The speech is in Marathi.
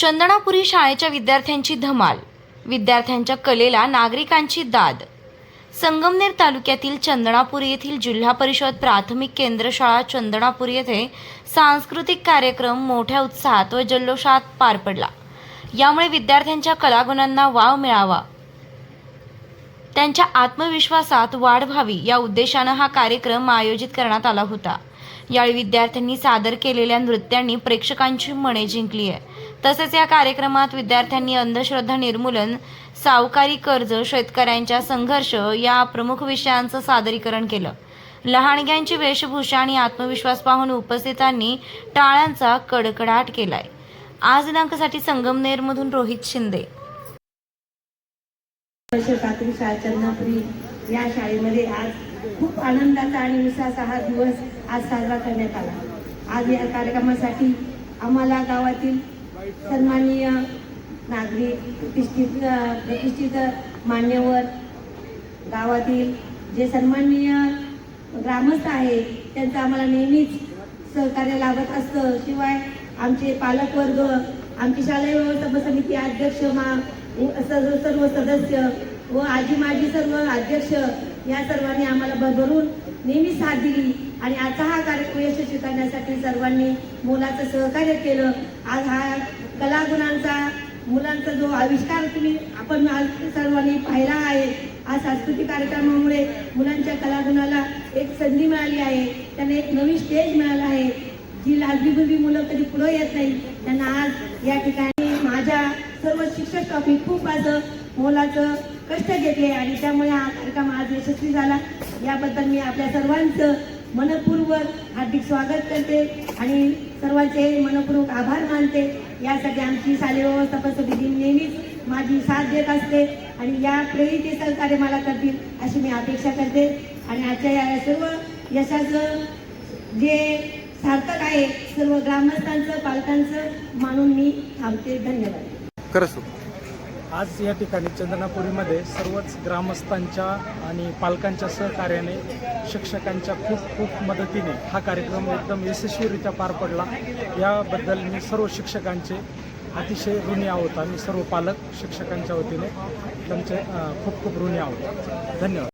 चंदनापुरी शाळेच्या विद्यार्थ्यांची धमाल. विद्यार्थ्यांच्या कलेला नागरिकांची दाद. संगमनेर तालुक्यातील चंदनापुरी येथील जिल्हा परिषद प्राथमिक केंद्र शाळा चंदनापुरी येथे सांस्कृतिक कार्यक्रम मोठ्या उत्साहात व जल्लोषात पार पडला. यामुळे विद्यार्थ्यांच्या कलागुणांना वाव मिळावा. त्यांच्या आत्मविश्वासात वाढ व्हावी या उद्देशानं हा कार्यक्रम आयोजित करण्यात आला होता. यावेळी विद्यार्थ्यांनी सादर केलेल्या नृत्यांनी प्रेक्षकांची मने जिंकली आहे. तसेच या कार्यक्रमात विद्यार्थ्यांनी अंधश्रद्धा निर्मूलन सावकारी कर्ज शेतकऱ्यांच्या संघर्ष या प्रमुख विषयांचं सादरीकरण केलं. लहानग्यांची वेशभूषा आणि आत्मविश्वास पाहून उपस्थितांनी टाळ्यांचा कडकडाट केलाय. आज दिनांकासाठी संगमनेरमधून रोहित शिंदे. वर्ष प्राथमिक शाळा चंदनापुरी या शाळेमध्ये आज खूप आनंदाचा आणि विश्वासा हा दिवस आज साजरा करण्यात आला. आज या कार्यक्रमासाठी आम्हाला गावातील सन्माननीय नागरिक प्रतिष्ठित प्रतिष्ठित मान्यवर गावातील जे सन्माननीय ग्रामस्थ आहेत त्यांचं आम्हाला नेहमीच सहकार्य लाभत असतं. शिवाय आमचे पालकवर्ग आमची शालेय व्यवस्थापन समिती अध्यक्ष मा सर्व सर्व सदस्य व आजी माजी सर्व अध्यक्ष या सर्वांनी आम्हाला भरभरून नेहमी साथ दिली. आणि आजचा हा कार्यक्रम यशस्वी करण्यासाठी सर्वांनी मोलाचं सहकार्य केलं. आज हा कलागुणांचा मुलांचा जो आविष्कार तुम्ही आपण आज सर्वांनी पाहिला आहे आज सांस्कृतिक कार्यक्रमामुळे मुलांच्या कलागुणाला एक संधी मिळाली आहे. त्यांना एक नवी स्टेज मिळाला आहे. जी लाजबीबुबी मुलं कधी पुढे येत नाही. त्यांना आज या ठिकाणी माझ्या सर्व शिक्षक स्टाफनी खूप माझं मोलाचं कष्ट घेतले आणि त्यामुळे हा कार्यक्रम आज यशस्वी झाला. याबद्दल मी आपल्या सर्वांचं मनपूर्वक हार्दिक स्वागत करते आणि सर्वांचे मनपूर्वक आभार मानते. यासाठी आमची शालेय व्यवस्थापन समिती नेहमीच माझी साथ देत असते आणि या प्रेरित सहकार्य मला करतील अशी मी अपेक्षा करते. आणि आजच्या या सर्व यशाचं जे सार्थक आहे सर्व ग्रामस्थांचं पालकांचं मानून मी थांबते. धन्यवाद. खरंच आज या ठिकाणी चंदनापुरीमध्ये सर्वच ग्रामस्थांच्या आणि पालकांच्या सहकार्याने शिक्षकांच्या खूप खूप मदतीने हा कार्यक्रम एकदम यशस्वीरित्या पार पडला. याबद्दल मी सर्व शिक्षकांचे अतिशय ऋणी आहोत आणि सर्व पालक शिक्षकांच्या वतीने त्यांचे खूप खूप ऋणी आहोत. धन्यवाद.